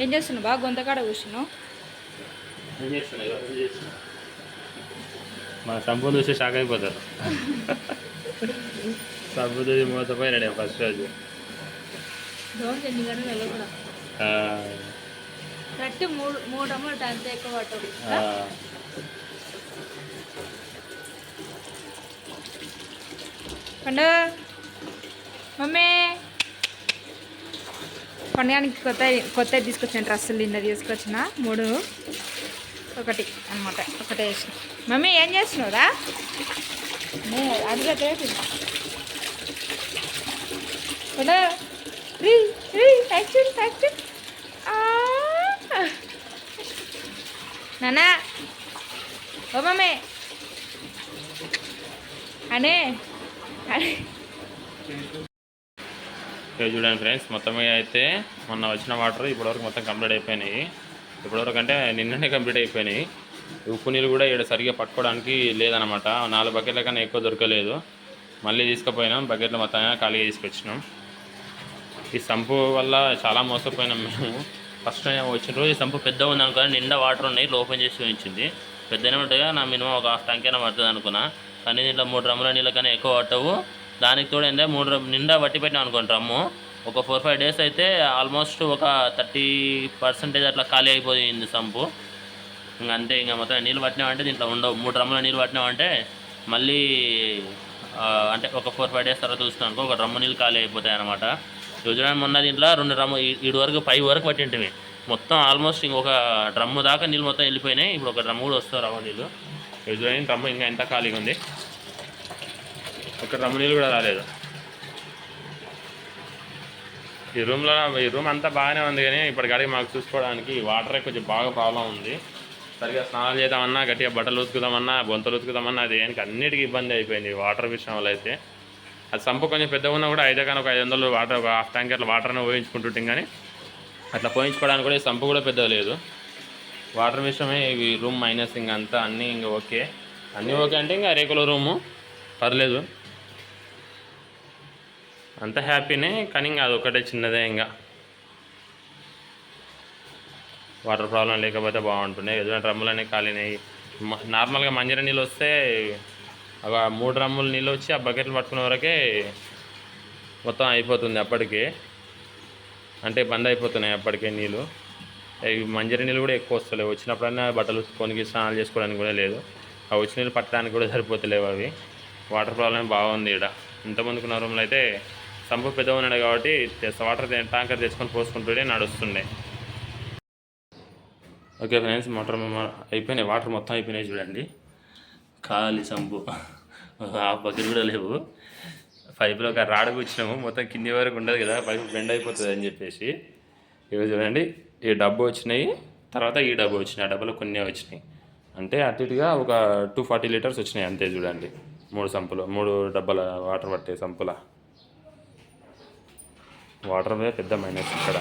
ఏం చేస్తున్నావు బాగా గొంతకాడ కూర్చున్నావు. మన సంపూర్ణ చూసి షాక్ అయిపోతారు. సంపూర్ణ చూసి మోసపోయినాడు ఫస్ట్ రోజు. కరెక్ట్ మూడు మూడు అమ్మలు అంతే ఎక్కువ పట్టదు ఆ. పండు. మమ్మీ. పండుగానికి కొత్త కొత్త తీసుకొచ్చిన డ్రెస్సులు నిన్న తీసుకొచ్చిన మూడు ఒకటి అనమాట ఒకటే వేసిన. మమ్మీ ఏం చేస్తున్నావురా? అదిగా తేపి. పండు నానా. ఓ మమ్మీ. అనే. అనే ఇక్కడ చూడండి ఫ్రెండ్స్ మొత్తం అయితే మొన్న వచ్చిన వాటర్ ఇప్పటివరకు మొత్తం కంప్లీట్ అయిపోయినాయి. ఇప్పటివరకు అంటే నిన్ననే కంప్లీట్ అయిపోయినాయి. ఉప్పు నీళ్ళు కూడా ఇక్కడ సరిగ్గా పట్టుకోవడానికి లేదనమాట నాలుగు బకెట్ల కన్నా ఎక్కువ దొరకలేదు. మళ్ళీ తీసుకుపోయినాం బకెట్లు మొత్తం ఖాళీగా తీసుకొచ్చినాం ఈ సంపు వల్ల చాలా మోసపోయినాం మేము. ఫస్ట్ వచ్చిన రోజు ఈ సంపు పెద్దగా ఉంది అనుకున్నా నిండా వాటర్ ఉన్నాయి ఓపెన్ చేసి ఉంచింది పెద్దనే ఉంటాయి నా మినిమం ఒక హాఫ్ ట్యాంక్ అయినా పడుతుంది అనుకున్నా. కానీ దీంట్లో మూడు డ్రమ్ముల నీళ్ళ కన్నా ఎక్కువ పట్టవు. దానికి తోడు మూడు నిండా వట్టి పెట్టినాం అనుకోండి డ్రమ్ము ఒక ఫోర్ ఫైవ్ డేస్ అయితే ఆల్మోస్ట్ ఒక థర్టీ పర్సెంటేజ్ అట్లా ఖాళీ అయిపోయింది సంపు. ఇంకా అంతే ఇంకా మొత్తం నీళ్ళు పట్టినామంటే దీంట్లో ఉండవు. మూడు డ్రమ్ముల నీళ్ళు పట్టినామంటే మళ్ళీ అంటే ఒక ఫోర్ ఫైవ్ డేస్ తర్వాత చూస్తున్నాం అనుకో ఒక డ్రమ్ము నీళ్ళు ఖాళీ అయిపోతాయి అనమాట చూడడానికి మొన్న దీంట్లో రెండు డ్రమ్ము ఈ- ఈడు వరకు పై వరకు పట్టింటివి మొత్తం ఆల్మోస్ట్ ఇంకొక డ్రమ్ము దాకా నీళ్ళు మొత్తం వెళ్ళిపోయినాయి. ఇప్పుడు ఒక డ్రమ్ము కూడా వస్తారు రవ్వ నీళ్ళు. ఇది డ్రమ్ము ఇంకా ఎంత ఖాళీగా ఉంది? ఒక డ్రమ్ము నీళ్ళు కూడా రాలేదు. ఈ రూమ్లో ఈ రూమ్ అంతా బాగానే ఉంది కానీ ఇప్పటికాడికి మాకు చూసుకోవడానికి వాటరే కొంచెం బాగా ప్రాబ్లం ఉంది. సరిగా స్నానాలు చేద్దామన్నా గట్టిగా బట్టలు ఉతుకుదామన్నా బొంతలు ఉతుకుదామన్నా అది దేనికి అన్నిటికీ ఇబ్బంది అయిపోయింది వాటర్ విషయంలో అయితే. అది సంపు కొంచెం పెద్దగా ఉన్నా కూడా అయితే కానీ ఒక ఐదు వందలు వాటర్ ఒక హాఫ్ ట్యాంక్ అట్లా వాటర్ని పోయించుకుంటుంటాం కానీ అట్లా పోయించుకోవడానికి కూడా ఈ సంపు కూడా పెద్ద లేదు. వాటర్ విషయమే ఇవి రూమ్ మైనస్ ఇంకా అంతా అన్నీ ఇంకా ఓకే అన్నీ ఓకే అంటే ఇంకా రేకుల రూము పర్లేదు. అంత హ్యాపీనే కానీ ఇంకా అదొకటే చిన్నదే ఇంకా. వాటర్ ప్రాబ్లం లేకపోతే బాగుంటుండే. ఎదురు డ్రమ్ములన్నీ అనేవి కాలినాయి నార్మల్గా మంజర నీళ్ళు వస్తే ఒక మూడు డ్రమ్ములు నీళ్ళు వచ్చి ఆ బకెట్లు పట్టుకునే వరకే మొత్తం అయిపోతుంది అప్పటికే. అంటే బంద్ అయిపోతున్నాయి అప్పటికే నీళ్ళు. ఇవి నీళ్ళు కూడా ఎక్కువ వస్తలేవు. వచ్చినప్పుడన్నా బట్టలు కొనికి స్నానాలు చేసుకోవడానికి కూడా లేదు. ఆ వచ్చిన నీళ్ళు పట్టడానికి కూడా సరిపోతలేవు అవి. వాటర్ ప్రాబ్లం బాగుంది ఇక్కడ ఇంతమందికి ఉన్న రూమ్లో అయితే సంపు పెద్ద ఉన్నాడు కాబట్టి వాటర్ ట్యాంకర్ తెచ్చుకొని పోసుకుంటుంటే నడుస్తుండే. ఓకే ఫ్రెండ్స్ మోటార్ అయిపోయినాయి. వాటర్ మొత్తం అయిపోయినాయి చూడండి. ఖాళీ సంపు. ఆ బకెట్ కూడా లేవు. పైపులో ఒక రాడ కూర్చున్నాము. మొత్తం కింది వరకు ఉండదు కదా. పైపు బెండ్ అయిపోతుంది అని చెప్పేసి. ఇవి చూడండి. ఈ డబ్బు వచ్చినాయి. తర్వాత ఈ డబ్బు వచ్చినాయి. ఆ డబ్బాలో కొన్ని వచ్చినాయి. అంటే అటు ఇటుగా ఒక టూ ఫార్టీ లీటర్స్ వచ్చినాయి అంతే చూడండి. మూడు సంపులు మూడు డబ్బాల వాటర్ పట్టే సంపుల. వాటర్ మీద పెద్ద మైనస్ ఇక్కడ.